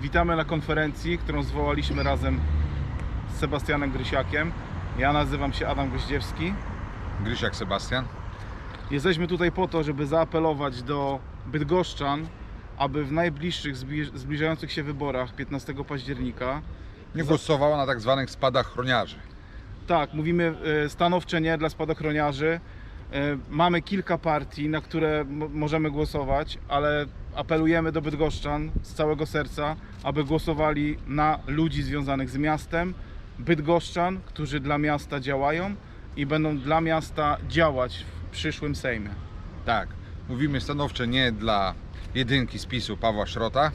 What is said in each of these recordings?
Witamy na konferencji, którą zwołaliśmy razem z Sebastianem Grysiakiem. Ja nazywam się Adam Goździewski. Grysiak Sebastian. Jesteśmy tutaj po to, żeby zaapelować do bydgoszczan, aby w najbliższych zbli- zbliżających się wyborach 15 października Nie głosowała na tak zwanych spadochroniarzy. Tak, mówimy e, stanowcze nie dla spadochroniarzy. E, Mamy kilka partii, na które możemy głosować, ale apelujemy do bydgoszczan z całego serca, aby głosowali na ludzi związanych z miastem, bydgoszczan, którzy dla miasta działają i będą dla miasta działać w przyszłym Sejmie. Tak, mówimy stanowcze nie dla jedynki spisu Pawła Szrota.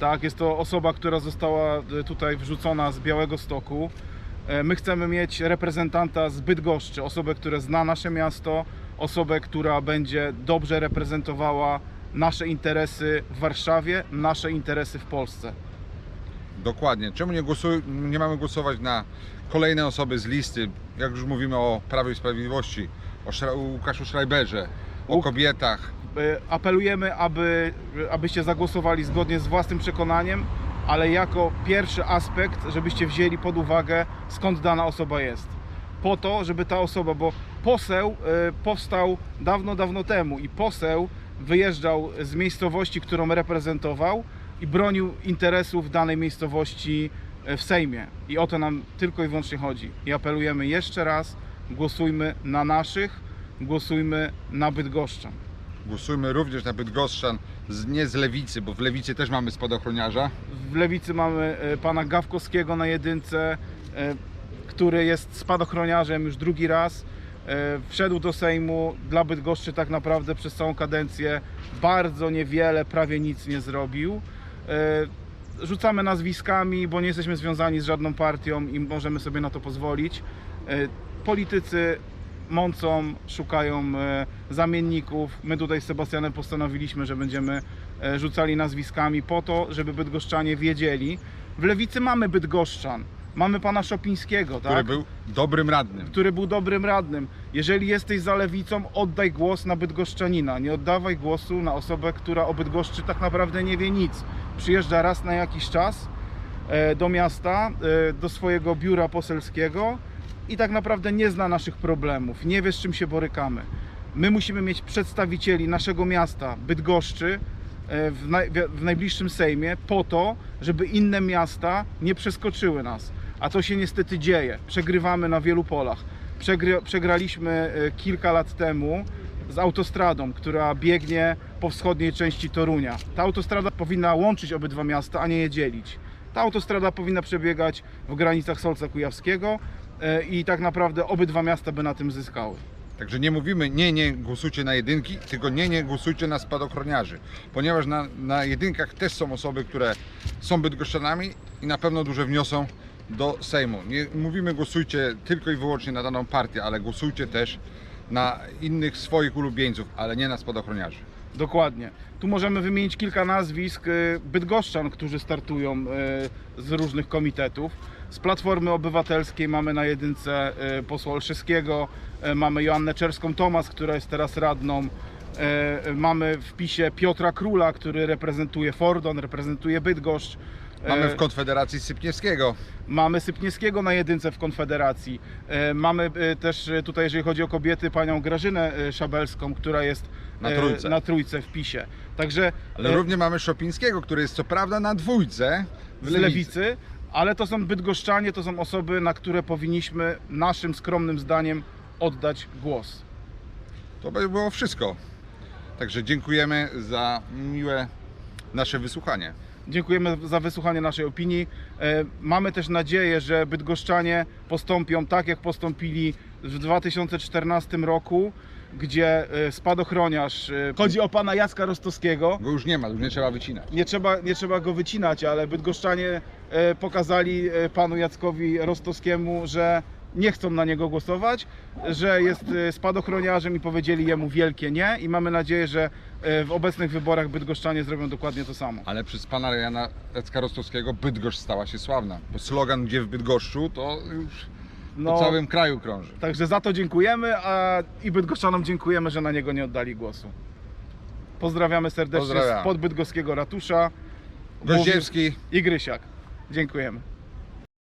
Tak, jest to osoba, która została e, tutaj wrzucona z Białego Stoku. E, My chcemy mieć reprezentanta z Bydgoszczy, osobę, która zna nasze miasto, osobę, która będzie dobrze reprezentowała nasze interesy w Warszawie, nasze interesy w Polsce. Dokładnie. Czemu nie, głosuj, nie mamy głosować na kolejne osoby z listy? Jak już mówimy o Prawie i Sprawiedliwości, o Szra- Łukaszu Schreiberze, o kobietach. E, Apelujemy, aby, abyście zagłosowali zgodnie z własnym przekonaniem, ale jako pierwszy aspekt, żebyście wzięli pod uwagę, skąd dana osoba jest. Po to, żeby ta osoba, bo poseł e, powstał dawno, dawno temu i poseł wyjeżdżał z miejscowości, którą reprezentował i bronił interesów danej miejscowości e, w Sejmie. I o to nam tylko i wyłącznie chodzi. I apelujemy jeszcze raz, głosujmy na naszych, głosujmy na Bydgoszczan. Głosujmy również na Bydgoszczan, z, nie z lewicy, bo w lewicy też mamy spadochroniarza. W lewicy mamy e, pana Gawkowskiego na jedynce, e, który jest spadochroniarzem już drugi raz. E, Wszedł do Sejmu dla Bydgoszczy tak naprawdę przez całą kadencję. Bardzo niewiele, prawie nic nie zrobił. Rzucamy nazwiskami, bo nie jesteśmy związani z żadną partią i możemy sobie na to pozwolić. Politycy mącą, szukają e, zamienników. My tutaj z Sebastianem postanowiliśmy, że będziemy e, rzucali nazwiskami po to, żeby bydgoszczanie wiedzieli. W Lewicy mamy bydgoszczan, mamy pana Szopińskiego, który tak? był dobrym radnym. który był dobrym radnym. Jeżeli jesteś za lewicą, oddaj głos na bydgoszczanina. Nie oddawaj głosu na osobę, która o Bydgoszczy tak naprawdę nie wie nic. Przyjeżdża raz na jakiś czas e, do miasta, do swojego biura poselskiego i tak naprawdę nie zna naszych problemów, nie wie z czym się borykamy. My musimy mieć przedstawicieli naszego miasta, Bydgoszczy, e, w, naj, w najbliższym Sejmie po to, żeby inne miasta nie przeskoczyły nas. A to się niestety dzieje. Przegrywamy na wielu polach. Przegry, przegraliśmy e, kilka lat temu z autostradą, która biegnie po wschodniej części Torunia. Ta autostrada powinna łączyć obydwa miasta, a nie je dzielić. Ta autostrada powinna przebiegać w granicach Solca Kujawskiego i tak naprawdę obydwa miasta by na tym zyskały. Także nie mówimy nie, nie głosujcie na jedynki, tylko nie, nie głosujcie na spadochroniarzy. Ponieważ na, na jedynkach też są osoby, które są bydgoszczanami i na pewno duże wniosą do Sejmu. Nie mówimy głosujcie tylko i wyłącznie na daną partię, ale głosujcie też na innych swoich ulubieńców, ale nie na spadochroniarzy. Dokładnie. Tu możemy wymienić kilka nazwisk e, bydgoszczan, którzy startują e, z różnych komitetów. Z Platformy Obywatelskiej mamy na jedynce e, posła Olszewskiego, e, mamy Joannę Czerską-Tomas, która jest teraz radną. e, Mamy w PiSie Piotra Króla, który reprezentuje Fordon, reprezentuje Bydgoszcz. Mamy w Konfederacji Sypniewskiego. Mamy Sypniewskiego na jedynce w Konfederacji. Mamy też tutaj, jeżeli chodzi o kobiety, panią Grażynę Szabelską, która jest Na trójce. na trójce w PiSie. Także Ale równie mamy Szopińskiego, który jest co prawda na dwójce w z lewicy, ale to są bydgoszczanie, to są osoby, na które powinniśmy naszym skromnym zdaniem oddać głos. To by było wszystko. Także dziękujemy za miłe nasze wysłuchanie. Dziękujemy za wysłuchanie naszej opinii. E, Mamy też nadzieję, że bydgoszczanie postąpią tak, jak postąpili w 2014 roku, gdzie e, spadochroniarz, e, chodzi o pana Jacka Rostowskiego, Go już nie ma, już nie trzeba wycinać. nie trzeba, nie trzeba go wycinać, ale bydgoszczanie e, pokazali panu Jackowi Rostowskiemu, że nie chcą na niego głosować, że jest spadochroniarzem i powiedzieli jemu wielkie nie i mamy nadzieję, że w obecnych wyborach bydgoszczanie zrobią dokładnie to samo. Ale przez pana Jana Jacka Rostowskiego Bydgoszcz stała się sławna. Bo slogan gdzie w Bydgoszczu to już No, po całym kraju krąży. Także za to dziękujemy a i bydgoszczanom dziękujemy, że na niego nie oddali głosu. Pozdrawiamy serdecznie Pozdrawiam. z podbydgoskiego ratusza Goździewski. i Grysiak. Dziękujemy.